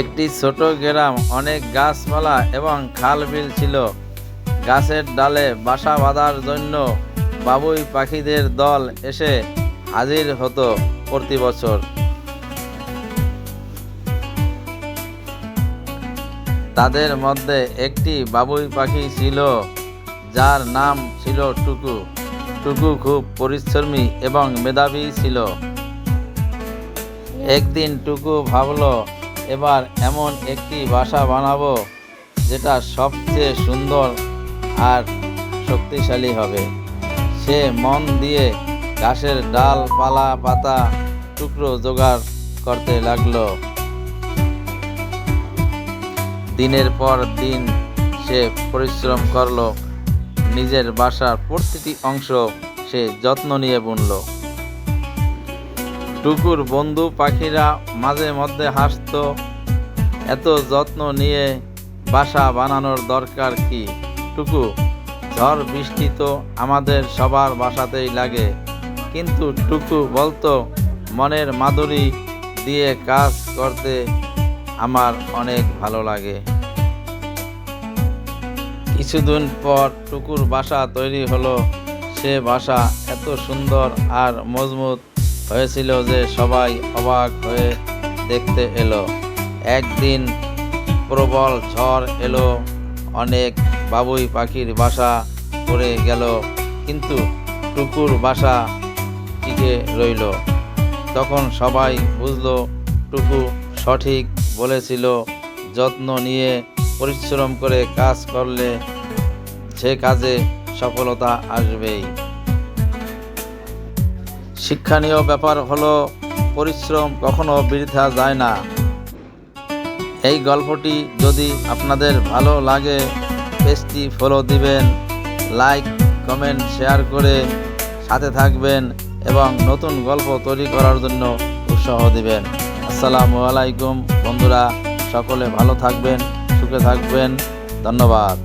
একটি ছোট গ্রাম, অনেক গাছপালা এবং খাল বিল ছিল। গাছের ডালে বাসা বাঁধার জন্য বাবুই পাখিদের দল এসে হাজির হতো প্রতি বছর। তাদের মধ্যে একটি বাবুই পাখি ছিল, যার নাম ছিল টুকু। টুকু খুব পরিশ্রমী এবং মেধাবী ছিল। একদিন টুকু ভাবলো এবার এমন একটি বাসা বানাবো যেটা সবচেয়ে সুন্দর আর শক্তিশালী হবে। সে মন দিয়ে ঘাসের ডাল, পালা, পাতা, টুকরো জোগাড় করতে লাগল। দিনের পর দিন সে পরিশ্রম করল, নিজের বাসার প্রতিটি অংশ সে যত্ন নিয়ে বুনলো। টুকুর বন্ধু পাখিরা মাঝে মধ্যে হাসতো, এত যত্ন নিয়ে বাসা বানানোর দরকার কি? টুকু, ঝড় বৃষ্টি তো আমাদের সবার বাসাতেই লাগে। কিন্তু টুকু বলতো, মনের মাধুরী দিয়ে কাজ করতে আমার অনেক ভালো লাগে। কিছুদিন পর টুকুর বাসা তৈরি হলো। সে বাসা এত সুন্দর আর মজবুত। হয়েছিল যে সবাই অবাক হয়ে দেখতে এলো। একদিন প্রবল ঝড় এলো, অনেক বাবুই পাখির বাসা পড়ে গেল, কিন্তু টুকুর বাসা টিকে রইল। তখন সবাই বুঝলো, টুকু সঠিক বলেছিল, যত্ন নিয়ে পরিশ্রম করে কাজ করলে সে কাজে সফলতা আসবেই। শিক্ষণীয় ব্যাপার হলো পরিশ্রম কখনো বৃথা যায় না। এই গল্পটি যদি আপনাদের ভালো লাগে, পেজটি ফলো দিবেন, লাইক, কমেন্ট, শেয়ার করে সাথে থাকবেন এবং নতুন গল্প তৈরি করার জন্য উৎসাহ দিবেন। আসসালামু আলাইকুম বন্ধুরা, সকলে ভালো থাকবেন, সুখে থাকবেন, ধন্যবাদ।